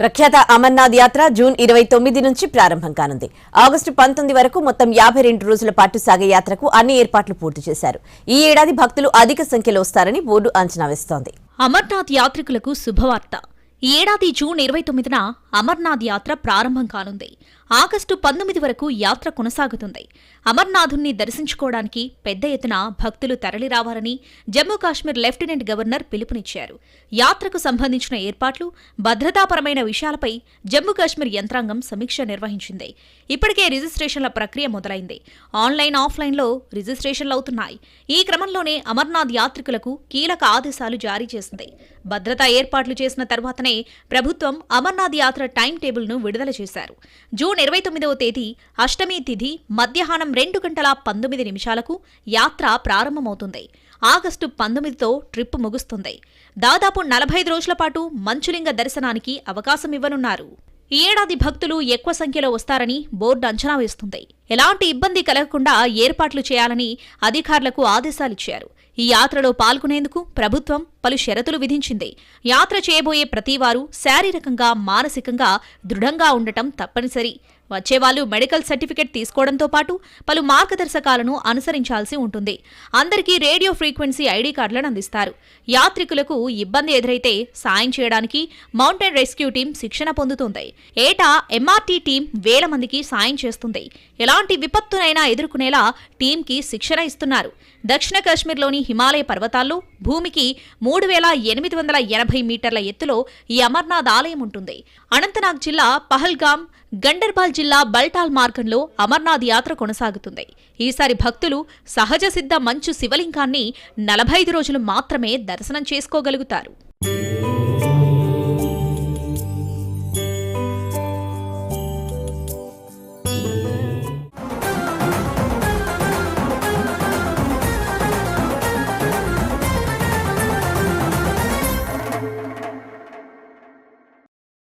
ప్రఖ్యాత అమర్నాథ్ యాత్ర జూన్ ఇరవై తొమ్మిది నుంచి ప్రారంభం కానుంది. ఆగస్టు పంతొమ్మిది వరకు మొత్తం యాభై రెండు రోజుల పాటు సాగే యాత్రకు అన్ని ఏర్పాట్లు పూర్తి చేశారు. ఈ ఏడాది భక్తులు అధిక సంఖ్యలో వస్తారని బోర్డు అంచనా వేస్తోంది. అమర్నాథ్ యాత్రికులకు శుభవార్త. ఏడాది జూన్ ఇరవై తొమ్మిదిన అమర్నాథ్ యాత్ర ప్రారంభం కానుంది. ఆగస్టు పంతొమ్మిది వరకు యాత్ర కొనసాగుతుంది. అమర్నాథుణ్ణి దర్శించుకోవడానికి పెద్ద ఎత్తున భక్తులు తరలిరావాలని జమ్మూ కాశ్మీర్ లెఫ్టినెంట్ గవర్నర్ పిలుపునిచ్చారు. యాత్రకు సంబంధించిన ఏర్పాట్లు భద్రతాపరమైన విషయాలపై జమ్మూ కాశ్మీర్ యంత్రాంగం సమీక్ష నిర్వహించింది. ఇప్పటికే రిజిస్ట్రేషన్ల ప్రక్రియ మొదలైంది. ఆన్లైన్ ఆఫ్లైన్లో రిజిస్ట్రేషన్లు అవుతున్నాయి. ఈ క్రమంలోనే అమర్నాథ్ యాత్రికులకు కీలక ఆదేశాలు జారీ చేసింది. భద్రతా ఏర్పాట్లు చేసిన తర్వాతనే ప్రభుత్వం అమర్నాథ్ యాత్ర టైం టేబుల్ను విడుదల చేశారు. జూన్ ఇరవై తొమ్మిదవ తేదీ అష్టమి తిథి మధ్యాహ్నం రెండు గంటల పంతొమ్మిది నిమిషాలకు యాత్ర ప్రారంభమవుతుంది. ఆగస్టు పంతొమ్మిదితో ట్రిప్ ముగుస్తుంది. దాదాపు నలభై ఐదు రోజుల పాటు మంచులింగ దర్శనానికి అవకాశం ఇవ్వనున్నారు. ఈ ఏడాది భక్తులు ఎక్కువ సంఖ్యలో వస్తారని బోర్డు అంచనా వేస్తుంది. ఎలాంటి ఇబ్బంది కలగకుండా ఏర్పాట్లు చేయాలని అధికారులకు ఆదేశాలిచ్చారు. ఈ యాత్రలో పాల్గొనేందుకు ప్రభుత్వం పలు షరతులు విధించింది. యాత్ర చేయబోయే ప్రతివారు శారీరకంగా మానసికంగా దృఢంగా ఉండటం తప్పనిసరి. వచ్చేవాళ్ళు మెడికల్ సర్టిఫికెట్ తీసుకోవడంతో పాటు పలు మార్గదర్శకాలను అనుసరించాల్సి ఉంటుంది. అందరికీ రేడియో ఫ్రీక్వెన్సీ ఐడి కార్డులను అందిస్తారు. యాత్రికులకు ఇబ్బంది ఎదురైతే సాయం చేయడానికి మౌంటైన్ రెస్క్యూ టీం శిక్షణ పొందుతుంది. ఏటా ఎంఆర్టీ టీం వేల మందికి సాయం చేస్తుంది. ఎలాంటి విపత్తునైనా ఎదుర్కొనేలా టీంకి శిక్షణ ఇస్తున్నారు. దక్షిణ కాశ్మీర్లోని హిమాలయ పర్వతాల్లో భూమికి మూడు వేల ఎనిమిది వందల ఎనభై మీటర్ల ఎత్తులో ఈ అమర్నాథ్ ఆలయం ఉంటుంది. అనంతనాగ్ జిల్లా పహల్గాం గండర్బాల్ జిల్లా బల్టాల్ మార్గంలో అమర్నాథ్ యాత్ర కొనసాగుతుంది. ఈసారి భక్తులు సహజ సిద్ధ మంచు శివలింగాన్ని నలభై ఐదు రోజులు మాత్రమే దర్శనం చేసుకోగలుగుతారు.